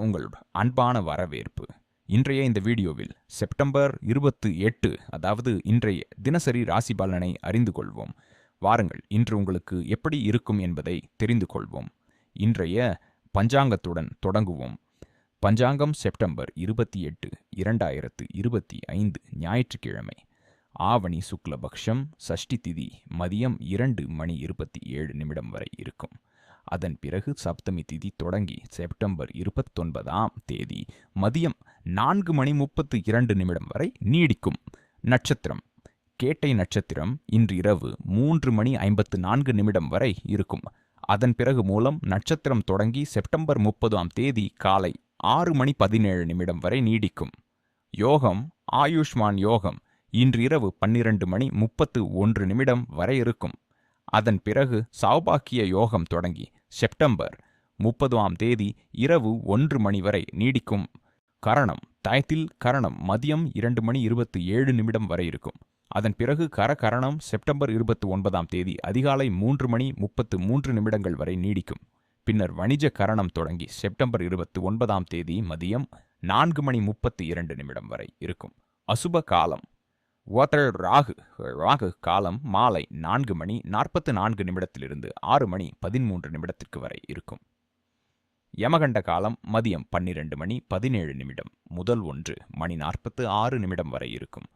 உங்கள் அன்பான வரவேற்பு. இன்றைய இந்த வீடியோவில் செப்டம்பர் இருபத்து எட்டு அதாவது இன்றைய தினசரி ராசி பலனை அறிந்து கொள்வோம். வாருங்கள் இன்று உங்களுக்கு எப்படி இருக்கும் என்பதை தெரிந்து கொள்வோம். இன்றைய பஞ்சாங்கத்துடன் தொடங்குவோம். பஞ்சாங்கம் செப்டம்பர் இருபத்தி எட்டு இரண்டாயிரத்து இருபத்தி ஐந்து ஞாயிற்றுக்கிழமை. ஆவணி சுக்லபக்ஷம் சஷ்டி திதி மதியம் இரண்டு மணி இருபத்தி ஏழு நிமிடம் வரை இருக்கும். அதன் பிறகு சப்தமி திதி தொடங்கி செப்டம்பர் இருபத்தொன்பதாம் தேதி மதியம் நான்கு மணி முப்பத்து இரண்டு நிமிடம் வரை நீடிக்கும். நட்சத்திரம். கேட்டை நட்சத்திரம் இன்று இரவு மூன்று மணி ஐம்பத்து நான்கு நிமிடம் வரை இருக்கும். அதன் பிறகு மூலம் நட்சத்திரம் தொடங்கி செப்டம்பர் முப்பதாம் தேதி காலை ஆறு மணி பதினேழு நிமிடம் வரை நீடிக்கும். யோகம். ஆயுஷ்மான் யோகம். இன்று இரவு பன்னிரண்டு மணி முப்பத்து ஒன்று நிமிடம் வரை இருக்கும். அதன் பிறகு சௌபாக்கிய யோகம் தொடங்கி செப்டம்பர் முப்பதாம் தேதி இரவு ஒன்று மணி வரை நீடிக்கும். கரணம் தயத்தில் கரணம் மதியம் இரண்டு மணி இருபத்தி ஏழு நிமிடம் வரை இருக்கும். அதன் பிறகு கரகரணம் செப்டம்பர் இருபத்தி ஒன்பதாம் தேதி அதிகாலை மூன்று மணி முப்பத்து மூன்று நிமிடங்கள் வரை நீடிக்கும். பின்னர் வணிஜ கரணம் தொடங்கி செப்டம்பர் இருபத்தி ஒன்பதாம் தேதி மதியம் நான்கு மணி முப்பத்தி இரண்டு நிமிடம் வரை இருக்கும். அசுப காலம். ஓத்தர் ராகு ராகு காலம் மாலை நான்கு மணி நாற்பத்து நான்கு நிமிடத்திலிருந்து ஆறு மணி பதிமூன்று நிமிடத்திற்கு வரை இருக்கும். யமகண்ட காலம் மதியம் பன்னிரண்டு மணி பதினேழு நிமிடம் முதல் ஒன்று மணி நாற்பத்து ஆறு நிமிடம் வரை இருக்கும்.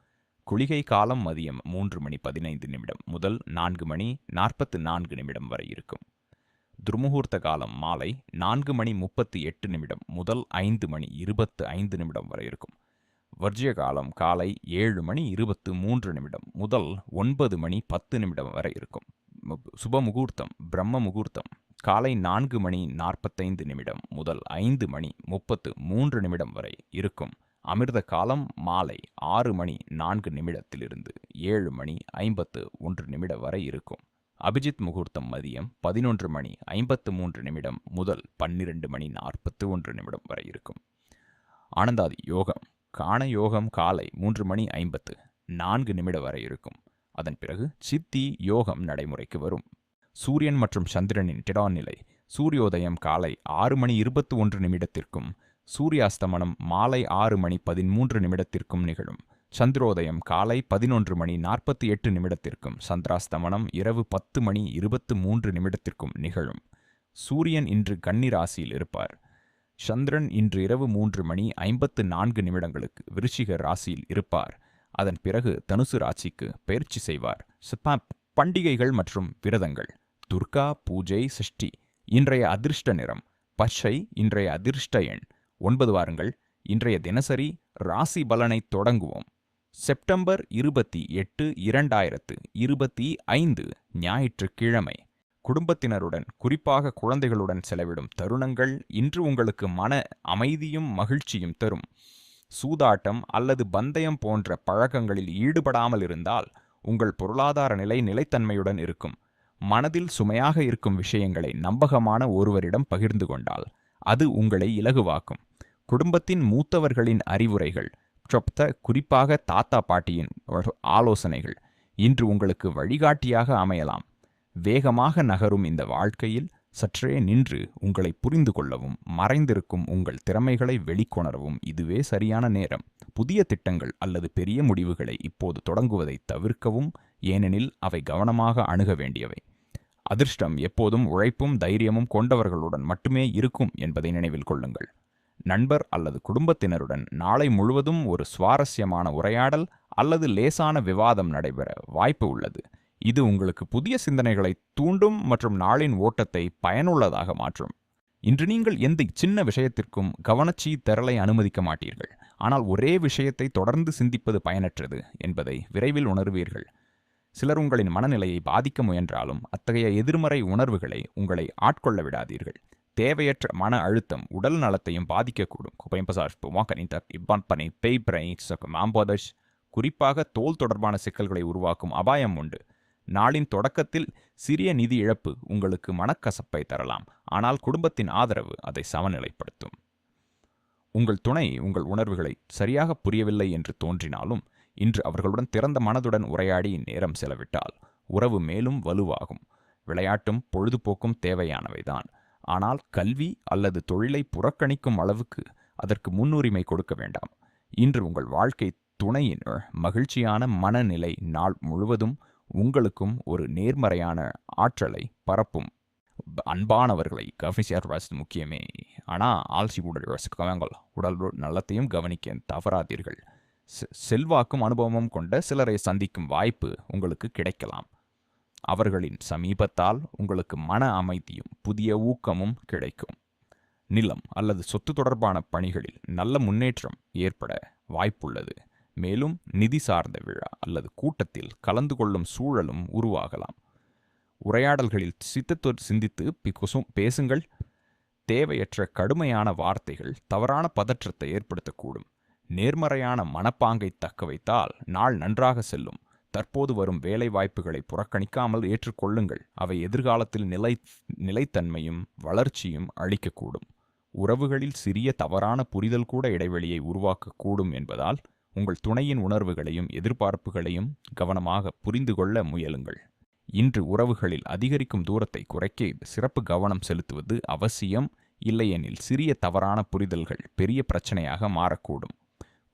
குளிகை காலம் மதியம் மூன்று மணி பதினைந்து நிமிடம் முதல் நான்கு மணி நாற்பத்து நான்கு நிமிடம் வரை இருக்கும். துர்முகூர்த்த காலம் மாலை நான்கு மணி முப்பத்தி எட்டு நிமிடம் முதல் ஐந்து மணி இருபத்து ஐந்து நிமிடம் வரை இருக்கும். வர்ஜிய காலம் காலை ஏழு மணி இருபத்து மூன்று நிமிடம் முதல் ஒன்பது மணி பத்து நிமிடம் வரை இருக்கும். சுப முகூர்த்தம் பிரம்ம முகூர்த்தம் காலை நான்கு மணி நாற்பத்தைந்து நிமிடம் முதல் ஐந்து மணி முப்பத்து மூன்று நிமிடம் வரை இருக்கும். அமிர்த காலம் மாலை ஆறு மணி நான்கு நிமிடத்திலிருந்து ஏழு மணி ஐம்பத்து ஒன்று நிமிடம் வரை இருக்கும். அபிஜித் முகூர்த்தம் மதியம் பதினொன்று மணி ஐம்பத்து மூன்று நிமிடம் முதல் பன்னிரண்டு மணி நாற்பத்து ஒன்று நிமிடம் வரை இருக்கும். ஆனந்தாதி யோகம் காண யோகம் காலை மூன்று மணி ஐம்பத்து நான்கு நிமிடம் வரை இருக்கும். அதன் பிறகு சித்தி யோகம் நடைமுறைக்கு வரும். சூரியன் மற்றும் சந்திரனின் டிடான் நிலை சூரியோதயம் காலை ஆறு மணி இருபத்தி ஒன்று நிமிடத்திற்கும் சூரியாஸ்தமனம் மாலை ஆறு மணி பதிமூன்று நிமிடத்திற்கும் நிகழும். சந்திரோதயம் காலை பதினொன்று மணி நாற்பத்தி எட்டு நிமிடத்திற்கும் சந்திராஸ்தமனம் இரவு பத்து மணி இருபத்து மூன்று நிமிடத்திற்கும் நிகழும். சூரியன் இன்று கன்னி ராசியில் இருப்பார். சந்திரன் இன்று இரவு மூன்று மணி ஐம்பத்து நான்கு நிமிடங்களுக்கு விருச்சிக ராசியில் இருப்பார். அதன் பிறகு தனுசு ராசிக்கு பயிற்சி செய்வார். பண்டிகைகள் மற்றும் விரதங்கள். துர்கா பூஜை சஷ்டி இன்றைய அதிர்ஷ்ட நிறம். பச்சை இன்றைய அதிர்ஷ்ட எண். ஒன்பது வாரங்கள். இன்றைய தினசரி ராசி பலனை தொடங்குவோம். செப்டம்பர் இருபத்தி எட்டு இரண்டாயிரத்து இருபத்தி ஐந்து ஞாயிற்றுக்கிழமை. குடும்பத்தினருடன் குறிப்பாக குழந்தைகளுடன் செலவிடும் தருணங்கள் இன்று உங்களுக்கு மன அமைதியும் மகிழ்ச்சியும் தரும். சூதாட்டம் அல்லது பந்தயம் போன்ற பழக்கங்களில் ஈடுபடாமல் இருந்தால் உங்கள் பொருளாதார நிலை நிலைத்தன்மையுடன் இருக்கும். மனதில் சுமையாக இருக்கும் விஷயங்களை நம்பகமான ஒருவரிடம் பகிர்ந்து கொண்டால் அது உங்களை இலகுவாக்கும். குடும்பத்தின் மூத்தவர்களின் அறிவுரைகள் சொப்த குறிப்பாக தாத்தா பாட்டியின் ஆலோசனைகள் இன்று உங்களுக்கு வழிகாட்டியாக அமையலாம். வேகமாக நகரும் இந்த வாழ்க்கையில் சற்றே நின்று உங்களை புரிந்து கொள்ளவும் மறைந்திருக்கும் உங்கள் திறமைகளை வெளிக்கொணரவும் இதுவே சரியான நேரம். புதிய திட்டங்கள் அல்லது பெரிய முடிவுகளை இப்போது தொடங்குவதை தவிர்க்கவும் ஏனெனில் அவை கவனமாக அணுக வேண்டியவை. அதிர்ஷ்டம் எப்போதும் உழைப்பும் தைரியமும் கொண்டவர்களுடன் மட்டுமே இருக்கும் என்பதை நினைவில் கொள்ளுங்கள். நண்பர் அல்லது குடும்பத்தினருடன் நாளை முழுவதும் ஒரு சுவாரஸ்யமான உரையாடல் அல்லது லேசான விவாதம் நடைபெற வாய்ப்பு உள்ளது. இது உங்களுக்கு புதிய சிந்தனைகளை தூண்டும் மற்றும் நாளின் ஓட்டத்தை பயனுள்ளதாக மாற்றும். இன்று நீங்கள் எந்த சின்ன விஷயத்திற்கும் கவனச்சி திரளை அனுமதிக்க மாட்டீர்கள். ஆனால் ஒரே விஷயத்தை தொடர்ந்து சிந்திப்பது பயனற்றது என்பதை விரைவில் உணர்வீர்கள். சிலர் உங்களின் மனநிலையை பாதிக்க முயன்றாலும் அத்தகைய எதிர்மறை உணர்வுகளை உங்களை ஆட்கொள்ள விடாதீர்கள். தேவையற்ற மன அழுத்தம் உடல் நலத்தையும் பாதிக்கக்கூடும். குறிப்பாக தோல் தொடர்பான சிக்கல்களை உருவாக்கும் அபாயம் உண்டு. நாளின் தொடக்கத்தில் சிறிய நிதி இழப்பு உங்களுக்கு மனக்கசப்பை தரலாம். ஆனால் குடும்பத்தின் ஆதரவு அதை சமநிலைப்படுத்தும். உங்கள் துணை உங்கள் உணர்வுகளை சரியாக புரியவில்லை என்று தோன்றினாலும் இன்று அவர்களுடன் திறந்த மனதுடன் உரையாடி நேரம் செலவிட்டால் உறவு மேலும் வலுவாகும். விளையாட்டும் பொழுதுபோக்கும் தேவையானவைதான். ஆனால் கல்வி அல்லது தொழிலை புறக்கணிக்கும் அளவுக்கு அதற்கு முன்னுரிமை கொடுக்க வேண்டாம். இன்று உங்கள் வாழ்க்கை துணையின் மகிழ்ச்சியான மனநிலை நாள் முழுவதும் உங்களுக்கும் ஒரு நேர்மறையான ஆற்றலை பரப்பும் அன்பானவர்களை கவனிச்சார் வசது முக்கியமே. ஆனால் ஆல்சி உடல் ரசிக்கவங்கள் உடல் நலத்தையும் கவனிக்க தவறாதீர்கள். செல்வாக்கும் அனுபவமும் கொண்ட சிலரை சந்திக்கும் வாய்ப்பு உங்களுக்கு கிடைக்கலாம். அவர்களின் சமீபத்தால் உங்களுக்கு மன அமைதியும் புதிய ஊக்கமும் கிடைக்கும். நிலம் அல்லது சொத்து தொடர்பான பணிகளில் நல்ல முன்னேற்றம் ஏற்பட வாய்ப்புள்ளது. மேலும் நிதி சார்ந்த விழா அல்லது கூட்டத்தில் கலந்து கொள்ளும் சூழலும் உருவாகலாம். உரையாடல்களில் சித்தத்தோ சிந்தித்து பிகுசும் பேசுங்கள். தேவையற்ற கடுமையான வார்த்தைகள் தவறான பதற்றத்தை ஏற்படுத்தக்கூடும். நேர்மறையான மனப்பாங்கை தக்க வைத்தால் நாள் நன்றாக செல்லும். தற்போது வரும் வேலை வாய்ப்புகளை புறக்கணிக்காமல் ஏற்றுக்கொள்ளுங்கள். அவை எதிர்காலத்தில் நிலை நிலைத்தன்மையும் வளர்ச்சியும் அளிக்கக்கூடும். உறவுகளில் சிறிய தவறான புரிதல் கூட இடைவெளியை உருவாக்கக்கூடும் என்பதால் உங்கள் துணையின் உணர்வுகளையும் எதிர்பார்ப்புகளையும் கவனமாக புரிந்து கொள்ள முயலுங்கள். இன்று உறவுகளில் அதிகரிக்கும் தூரத்தை குறைக்க சிறப்பு கவனம் செலுத்துவது அவசியம். இல்லையெனில் சிறிய தவறான புரிதல்கள் பெரிய பிரச்சனையாக மாறக்கூடும்.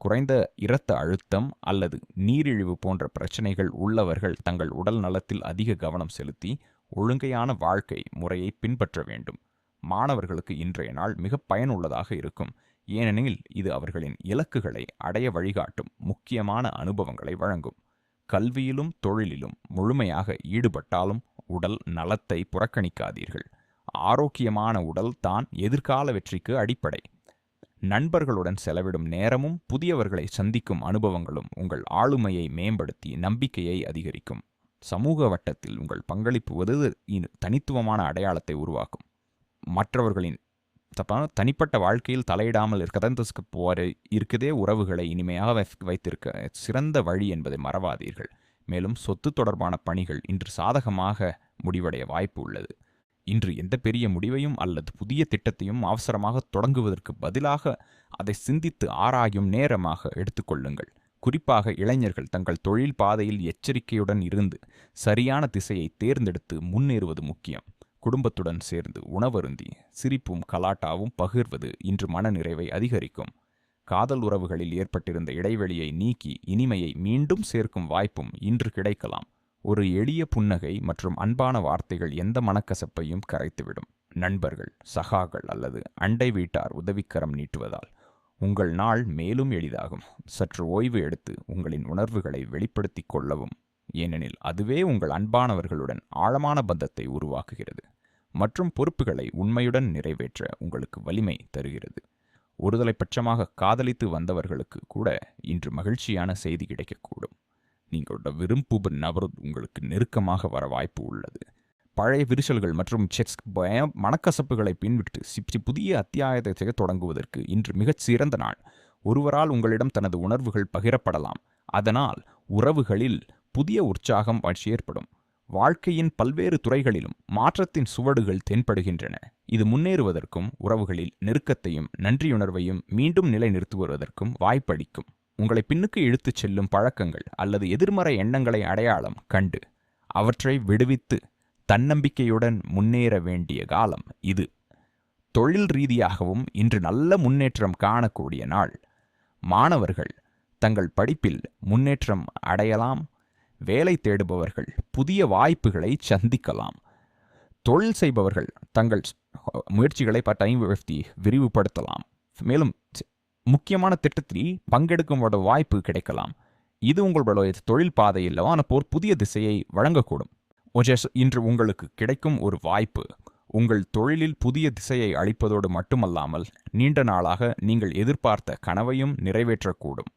குறைந்த இரத்த அழுத்தம் அல்லது நீரிழிவு போன்ற பிரச்சனைகள் உள்ளவர்கள் தங்கள் உடல் நலத்தில் அதிக கவனம் செலுத்தி ஒழுங்கையான வாழ்க்கை முறையை பின்பற்ற வேண்டும். மாணவர்களுக்கு இன்றைய நாள் மிக பயனுள்ளதாக இருக்கும். ஏனெனில் இது அவர்களின் இலக்குகளை அடைய வழிகாட்டும் முக்கியமான அனுபவங்களை வழங்கும். கல்வியிலும் தொழிலிலும் முழுமையாக ஈடுபட்டாலும் உடல் நலத்தை புறக்கணிக்காதீர்கள். ஆரோக்கியமான உடல் தான் எதிர்கால வெற்றிக்கு அடிப்படை. நண்பர்களுடன் செலவிடும் நேரமும் புதியவர்களை சந்திக்கும் அனுபவங்களும் உங்கள் ஆளுமையை மேம்படுத்தி நம்பிக்கையை அதிகரிக்கும். சமூக வட்டத்தில் உங்கள் பங்களிப்பு ஒரு தனித்துவமான அடையாளத்தை உருவாக்கும். மற்றவர்களின் தப்பான தனிப்பட்ட வாழ்க்கையில் தலையிடாமல் இருக்கதந்தஸ்க்கு போற இருக்குதே உறவுகளை இனிமையாக வைத்திருக்க சிறந்த வழி என்பதை மறவாதீர்கள். மேலும் சொத்து தொடர்பான பணிகள் இன்று சாதகமாக முடிவடைய வாய்ப்பு உள்ளது. இன்று எந்த பெரிய முடிவையும் அல்லது புதிய திட்டத்தையும் அவசரமாக தொடங்குவதற்கு பதிலாக அதை சிந்தித்து ஆராயும் நேரமாக எடுத்துக்கொள்ளுங்கள் குறிப்பாக இளைஞர்கள் தங்கள் தொழில் பாதையில் எச்சரிக்கையுடன் இருந்து சரியான திசையை தேர்ந்தெடுத்து முன்னேறுவது முக்கியம். குடும்பத்துடன் சேர்ந்து உணவருந்தி சிரிப்பும் கலாட்டாவும் பகிர்வது இன்று மனநிறைவை அதிகரிக்கும். காதல் உறவுகளில் ஏற்பட்டிருந்த இடைவெளியை நீக்கி இனிமையை மீண்டும் சேர்க்கும் வாய்ப்பும் இன்று கிடைக்கலாம். ஒரு எளிய புன்னகை மற்றும் அன்பான வார்த்தைகள் எந்த மனக்கசப்பையும் கரைத்துவிடும். நண்பர்கள் சகாக்கள் அல்லது அண்டை வீட்டார் உதவிக்கரம் நீட்டுவதால் உங்கள் நாள் மேலும் எளிதாகும். சற்று ஓய்வு எடுத்து உங்களின் உணர்வுகளை வெளிப்படுத்திக் கொள்ளவும். ஏனெனில் அதுவே உங்கள் அன்பானவர்களுடன் ஆழமான பந்தத்தை உருவாக்குகிறது. மற்றும் பொறுப்புகளை உண்மையுடன் நிறைவேற்ற உங்களுக்கு வலிமை தருகிறது. ஒருதலை பட்சமாக காதலித்து வந்தவர்களுக்கு கூட இன்று மகிழ்ச்சியான செய்தி கிடைக்கக்கூடும். நீங்களோட விரும்பும் நபர் உங்களுக்கு நெருக்கமாக வர வாய்ப்பு உள்ளது. பழைய விரிசல்கள் மற்றும் செக்ஸ் பயம் மனக்கசப்புகளை பின்விட்டு சிப்சி புதிய அத்தியாயத்தை செய்ய தொடங்குவதற்கு இன்று மிகச் சிறந்த நாள். ஒருவரால் உங்களிடம் தனது உணர்வுகள் பகிரப்படலாம். அதனால் உறவுகளில் புதிய உற்சாகம் ஏற்படும். வாழ்க்கையின் பல்வேறு துறைகளிலும் மாற்றத்தின் சுவடுகள் தென்படுகின்றன. இது முன்னேறுவதற்கும் உறவுகளில் நெருக்கத்தையும் நன்றியுணர்வையும் மீண்டும் நிலைநிறுத்துவதற்கும் வாய்ப்பளிக்கும். உங்களை பின்னுக்கு இழுத்துச் செல்லும் பழக்கங்கள் அல்லது எதிர்மறை எண்ணங்களை அடையாளம் கண்டு அவற்றை விடுவித்து தன்னம்பிக்கையுடன் முன்னேற வேண்டிய காலம் இது. தொழில் ரீதியாகவும் இன்று நல்ல முன்னேற்றம் காணக்கூடிய நாள். மாணவர்கள் தங்கள் படிப்பில் முன்னேற்றம் அடையலாம் வேலை தேடுபவர்கள் புதிய வாய்ப்புகளை சந்திக்கலாம். தொழில் செய்பவர்கள் தங்கள் முயற்சிகளை டைம் விரிவுபடுத்தலாம். மேலும் முக்கியமான திட்டத்தில் பங்கெடுக்கும்போட வாய்ப்பு கிடைக்கலாம். இது உங்களுடைய தொழில் பாதையில் போர் புதிய திசையை வழங்கக்கூடும். இன்று உங்களுக்கு கிடைக்கும் ஒரு வாய்ப்பு. உங்கள் தொழிலில் புதிய திசையை அளிப்பதோடு மட்டுமல்லாமல் நீண்ட நாளாக நீங்கள் எதிர்பார்த்த கனவையும் நிறைவேற்றக்கூடும்.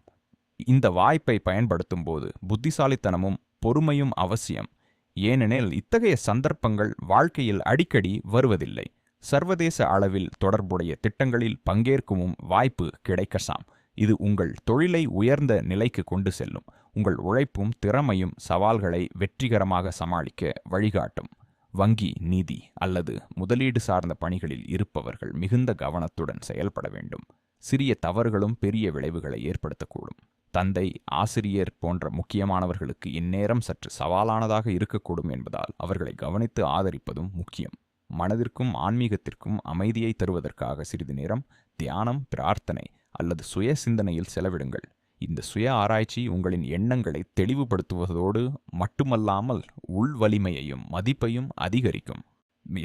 இந்த வாய்ப்பை பயன்படுத்தும் போது புத்திசாலித்தனமும் பொறுமையும் அவசியம். ஏனெனில் இத்தகைய சந்தர்ப்பங்கள் வாழ்க்கையில் அடிக்கடி வருவதில்லை. சர்வதேச அளவில் தொடர்புடைய திட்டங்களில் பங்கேற்கவும் வாய்ப்பு கிடைக்கசாம். இது உங்கள் தொழிலை உயர்ந்த நிலைக்கு கொண்டு செல்லும். உங்கள் உழைப்பும் திறமையும் சவால்களை வெற்றிகரமாக சமாளிக்க வழிகாட்டும். வங்கி நிதி அல்லது முதலீடு சார்ந்த பணிகளில் இருப்பவர்கள் மிகுந்த கவனத்துடன் செயல்பட வேண்டும். சிறிய தவறுகளும் பெரிய விளைவுகளை ஏற்படுத்தக்கூடும். தந்தை ஆசிரியர் போன்ற முக்கியமானவர்களுக்கு இந்நேரம் சற்று சவாலானதாக இருக்கக்கூடும் என்பதால் அவர்களை கவனித்து ஆதரிப்பதும் முக்கியம். மனதிற்கும் ஆன்மீகத்திற்கும் அமைதியை தருவதற்காக சிறிது நேரம் தியானம் பிரார்த்தனை அல்லது சுய சிந்தனையில் செலவிடுங்கள். இந்த சுய ஆராய்ச்சி உங்களின் எண்ணங்களை தெளிவுபடுத்துவதோடு மட்டுமல்லாமல் உள் வலிமையையும் மதிப்பையும் அதிகரிக்கும்.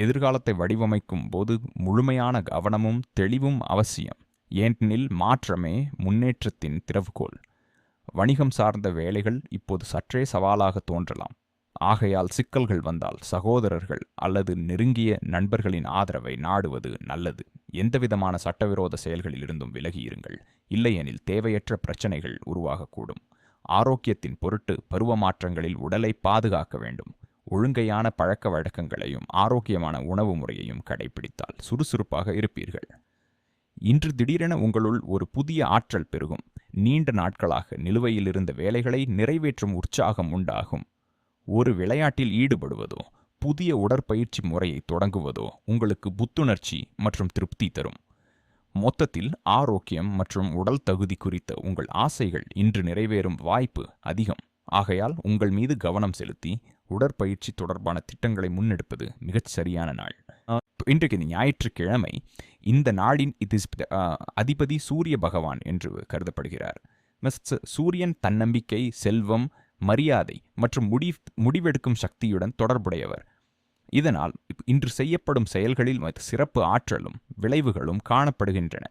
எதிர்காலத்தை வடிவமைக்கும் போது முழுமையான கவனமும் தெளிவும் அவசியம். ஏனெனில் மாற்றமே முன்னேற்றத்தின் திறவுகோள் வணிகம் சார்ந்த வேலைகள் இப்போது சற்றே சவாலாக தோன்றலாம். ஆகையால் சிக்கல்கள் வந்தால் சகோதரர்கள் அல்லது நெருங்கிய நண்பர்களின் ஆதரவை நாடுவது நல்லது. எந்தவிதமான சட்டவிரோத செயல்களிலிருந்தும் விலகியிருங்கள். இல்லையெனில் தேவையற்ற பிரச்சனைகள் உருவாகக்கூடும். ஆரோக்கியத்தின் பொருட்டு பருவ மாற்றங்களில் உடலை பாதுகாக்க வேண்டும். ஒழுங்கையான பழக்க வழக்கங்களையும் ஆரோக்கியமான உணவு முறையையும் கடைபிடித்தால் சுறுசுறுப்பாக இருப்பீர்கள். இன்று திடீரென உங்களுள் ஒரு புதிய ஆற்றல் பெருகும். நீண்ட நாட்களாக நிலுவையில் இருந்த வேலைகளை நிறைவேற்றும் உற்சாகம் உண்டாகும். ஒரு விளையாட்டில் ஈடுபடுவதோ புதிய உடற்பயிற்சி முறையை தொடங்குவதோ உங்களுக்கு புத்துணர்ச்சி மற்றும் திருப்தி தரும். மொத்தத்தில் ஆரோக்கியம் மற்றும் உடல் தகுதி குறித்த உங்கள் ஆசைகள் இன்று நிறைவேறும் வாய்ப்பு அதிகம். ஆகையால் உங்கள் மீது கவனம் செலுத்தி உடற்பயிற்சி தொடர்பான திட்டங்களை முன்னெடுப்பது மிகச் சரியான நாள். இன்றைக்கு ஞாயிற்றுக்கிழமை. இந்த நாளின் இது அதிபதி சூரிய பகவான் என்று கருதப்படுகிறார். மிஸ்டர் சூரியன் தன்னம்பிக்கை செல்வம் மரியாதை மற்றும் முடி முடிவெடுக்கும் சக்தியுடன் தொடர்புடையவர். இதனால் இன்று செய்யப்படும் செயல்களில் சிறப்பு ஆற்றலும் விளைவுகளும் காணப்படுகின்றன.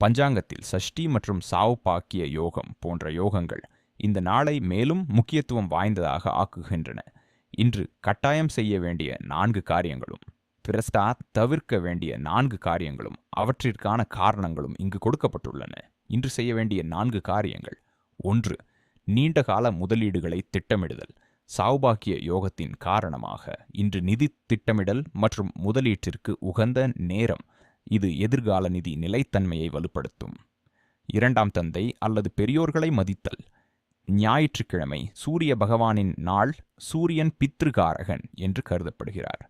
பஞ்சாங்கத்தில் சஷ்டி மற்றும் சாவுப்பாக்கிய யோகம் போன்ற யோகங்கள் இந்த நாளை மேலும் முக்கியத்துவம் வாய்ந்ததாக ஆக்குகின்றன. இன்று கட்டாயம் செய்ய வேண்டிய நான்கு காரியங்களும் பிரஸ்டா தவிர்க்க வேண்டிய நான்கு காரியங்களும் அவற்றிற்கான காரணங்களும் இங்கு கொடுக்கப்பட்டுள்ளன. இன்று செய்ய வேண்டிய நான்கு காரியங்கள். ஒன்று நீண்ட கால முதலீடுகளை திட்டமிடுதல். சௌபாக்கிய யோகத்தின் காரணமாக இன்று நிதி திட்டமிடல் மற்றும் முதலீட்டிற்கு உகந்த நேரம். இது எதிர்கால நிதி நிலைத்தன்மையை வலுப்படுத்தும். இரண்டாம் தந்தை அல்லது பெரியோர்களை மதித்தல். ஞாயிற்றுக்கிழமை சூரிய பகவானின் நாள் சூரியன் பித்ருகாரகன் என்று கருதப்படுகிறார்.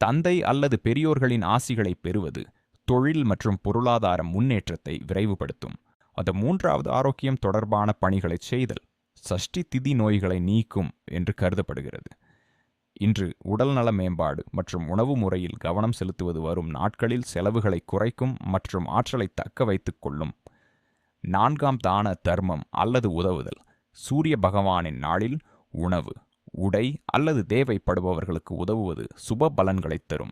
தந்தை அல்லது பெரியோர்களின் ஆசிகளை பெறுவது தொழில் மற்றும் பொருளாதார முன்னேற்றத்தை விரைவுபடுத்தும். அது மூன்றாவது ஆரோக்கியம் தொடர்பான பணிகளை செய்தல் சஷ்டி திதி நோய்களை நீக்கும் என்று கருதப்படுகிறது. இன்று உடல்நல மேம்பாடு மற்றும் உணவு முறையில் கவனம் செலுத்துவது வரும் நாட்களில் செலவுகளை குறைக்கும் மற்றும் ஆற்றலை தக்க வைத்துக் கொள்ளும். நான்காம் தான தர்மம் அல்லது உதவுதல் சூரிய பகவானின் நாளில் உணவு. உடை அல்லது தேவைப்படுபவர்களுக்கு உதவுவது சுப பலன்களைத் தரும்.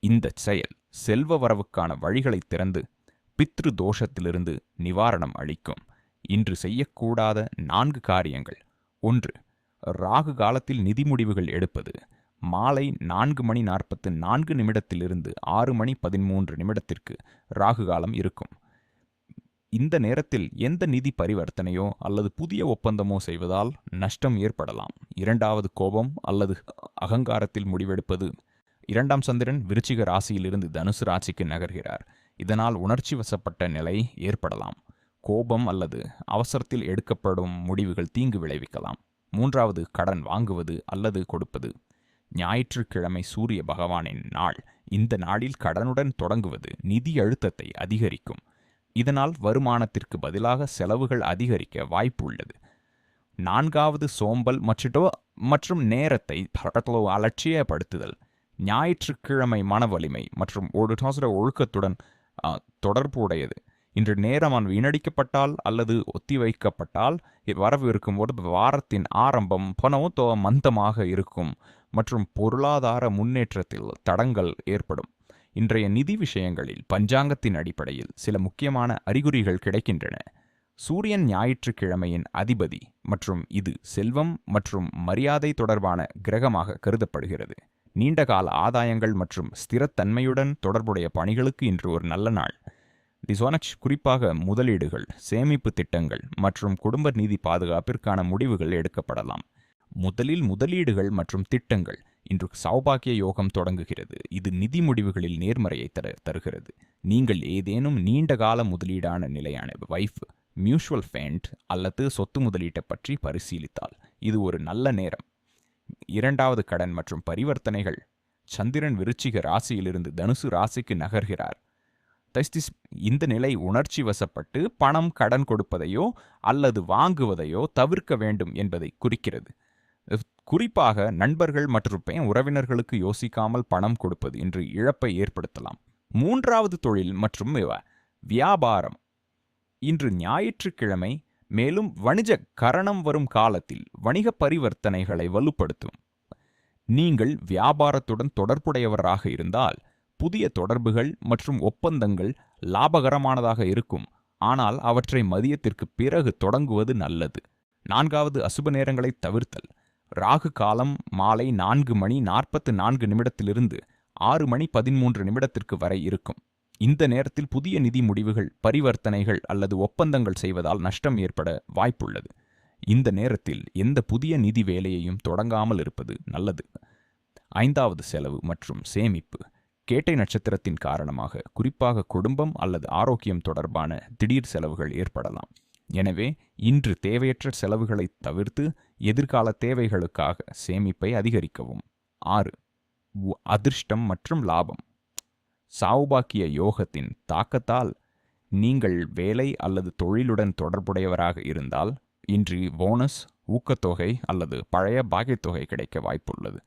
இந்த செயல் செல்வ வரவுக்கான வழிகளை திறந்து பித்ரு தோஷத்திலிருந்து நிவாரணம் அளிக்கும். இன்று செய்யக்கூடாத நான்கு காரியங்கள். ஒன்று ராகு காலத்தில் நிதி முடிவுகள் எடுப்பது. மாலை நான்கு மணி நாற்பத்து நான்கு நிமிடத்திலிருந்து ஆறு மணி பதிமூன்று நிமிடத்திற்கு ராகு காலம் இருக்கும். இந்த நேரத்தில் எந்த நிதி பரிவர்த்தனையோ அல்லது புதிய ஒப்பந்தமோ செய்வதால் நஷ்டம் ஏற்படலாம். இரண்டாவது கோபம் அல்லது அகங்காரத்தில் முடிவெடுப்பது. இரண்டாம் சந்திரன் விருச்சிக ராசியிலிருந்து தனுசு ராசிக்கு நகர்கிறார். இதனால் உணர்ச்சி வசப்பட்ட நிலை ஏற்படலாம். கோபம் அல்லது அவசரத்தில் எடுக்கப்படும் முடிவுகள் தீங்கு விளைவிக்கலாம். மூன்றாவது கடன் வாங்குவது அல்லது கொடுப்பது. ஞாயிற்றுக்கிழமை சூரிய பகவானின் நாள். இந்த நாளில் கடனுடன் தொடங்குவது. நிதி அழுத்தத்தை அதிகரிக்கும். இதனால் வருமானத்திற்கு பதிலாக செலவுகள் அதிகரிக்க வாய்ப்பு உள்ளது நான்காவது சோம்பல் மற்றிட்டோ மற்றும் நேரத்தை அலட்சியப்படுத்துதல். ஞாயிற்றுக்கிழமை மன வலிமை மற்றும் ஒரு டாசர ஒழுக்கத்துடன் தொடர்புடையது. இன்று நேரம் வீணடிக்கப்பட்டால் அல்லது ஒத்திவைக்கப்பட்டால் வரவிருக்கும் ஒரு வாரத்தின் ஆரம்பம் பணவோ மந்தமாக இருக்கும் மற்றும் பொருளாதார முன்னேற்றத்தில் தடங்கள் ஏற்படும். இன்றைய நிதி விஷயங்களில் பஞ்சாங்கத்தின் அடிப்படையில் சில முக்கியமான அறிகுறிகள் கிடைக்கின்றன. சூரியன் ஞாயிற்றுக்கிழமையின் அதிபதி மற்றும் இது செல்வம் மற்றும் மரியாதை தொடர்பான கிரகமாக கருதப்படுகிறது. நீண்டகால ஆதாயங்கள் மற்றும் ஸ்திரத்தன்மையுடன் தொடர்புடைய பணிகளுக்கு இன்று ஒரு நல்ல நாள். டிசோனச் குறிப்பாக முதலீடுகள் சேமிப்பு திட்டங்கள் மற்றும் குடும்ப நிதி பாதுகாப்பிற்கான முடிவுகள் எடுக்கப்படலாம். முதலில் முதலீடுகள் மற்றும் திட்டங்கள் இன்று சௌபாக்கிய யோகம் தொடங்குகிறது. இது நிதி முடிவுகளில் நேர்மறையை தர தருகிறது. நீங்கள் ஏதேனும் நீண்ட கால முதலீடான நிலையான வைஃப் மியூச்சுவல் ஃபண்ட் அல்லது சொத்து முதலீட்டை பற்றி பரிசீலித்தால் இது ஒரு நல்ல நேரம். இரண்டாவது கடன் மற்றும் பரிவர்த்தனைகள். சந்திரன் விருச்சிக ராசியிலிருந்து தனுசு ராசிக்கு நகர்கிறார். தஸ்திஸ் இந்த நிலை உணர்ச்சி வசப்பட்டு பணம் கடன் கொடுப்பதையோ அல்லது வாங்குவதையோ தவிர்க்க வேண்டும் என்பதை குறிக்கிறது. குறிப்பாக நண்பர்கள் மற்றும் பெண் உறவினர்களுக்கு யோசிக்காமல் பணம் கொடுப்பது இன்று இழப்பை ஏற்படுத்தலாம். மூன்றாவது தொழில் மற்றும் இவ வியாபாரம். இன்று ஞாயிற்றுக்கிழமை மேலும் வணிக கரணம் வரும் காலத்தில் வணிக பரிவர்த்தனைகளை வலுப்படுத்தும். நீங்கள் வியாபாரத்துடன் தொடர்புடையவராக இருந்தால் புதிய தொடர்புகள் மற்றும் ஒப்பந்தங்கள் லாபகரமானதாக இருக்கும். ஆனால் அவற்றை மதியத்திற்கு பிறகு தொடங்குவது நல்லது. நான்காவது அசுப நேரங்களை தவிர்த்தல். ராகு காலம் மாலை நான்கு மணி நாற்பத்து நான்கு நிமிடத்திலிருந்து ஆறு மணி பதிமூன்று நிமிடத்திற்கு வரை இருக்கும். இந்த நேரத்தில் புதிய நிதி முடிவுகள் பரிவர்த்தனைகள் அல்லது ஒப்பந்தங்கள் செய்வதால் நஷ்டம் ஏற்பட வாய்ப்புள்ளது. இந்த நேரத்தில் எந்த புதிய நிதி வேலையையும் தொடங்காமல் இருப்பது நல்லது. ஐந்தாவது செலவு மற்றும் சேமிப்பு. கேட்டை நட்சத்திரத்தின் காரணமாக குறிப்பாக குடும்பம் அல்லது ஆரோக்கியம் தொடர்பான திடீர் செலவுகள் ஏற்படலாம். எனவே இன்று தேவையற்ற செலவுகளை தவிர்த்து எதிர்கால தேவைகளுக்காக சேமிப்பை அதிகரிக்கவும். ஆறு. அதிர்ஷ்டம் மற்றும் லாபம். சாவுபாக்கிய யோகத்தின் தாக்கத்தால் நீங்கள் வேலை அல்லது தொழிலுடன் தொடர்புடையவராக இருந்தால் இன்று போனஸ் ஊக்கத்தொகை அல்லது பழைய பாக்கியத்தொகை கிடைக்க வாய்ப்புள்ளது.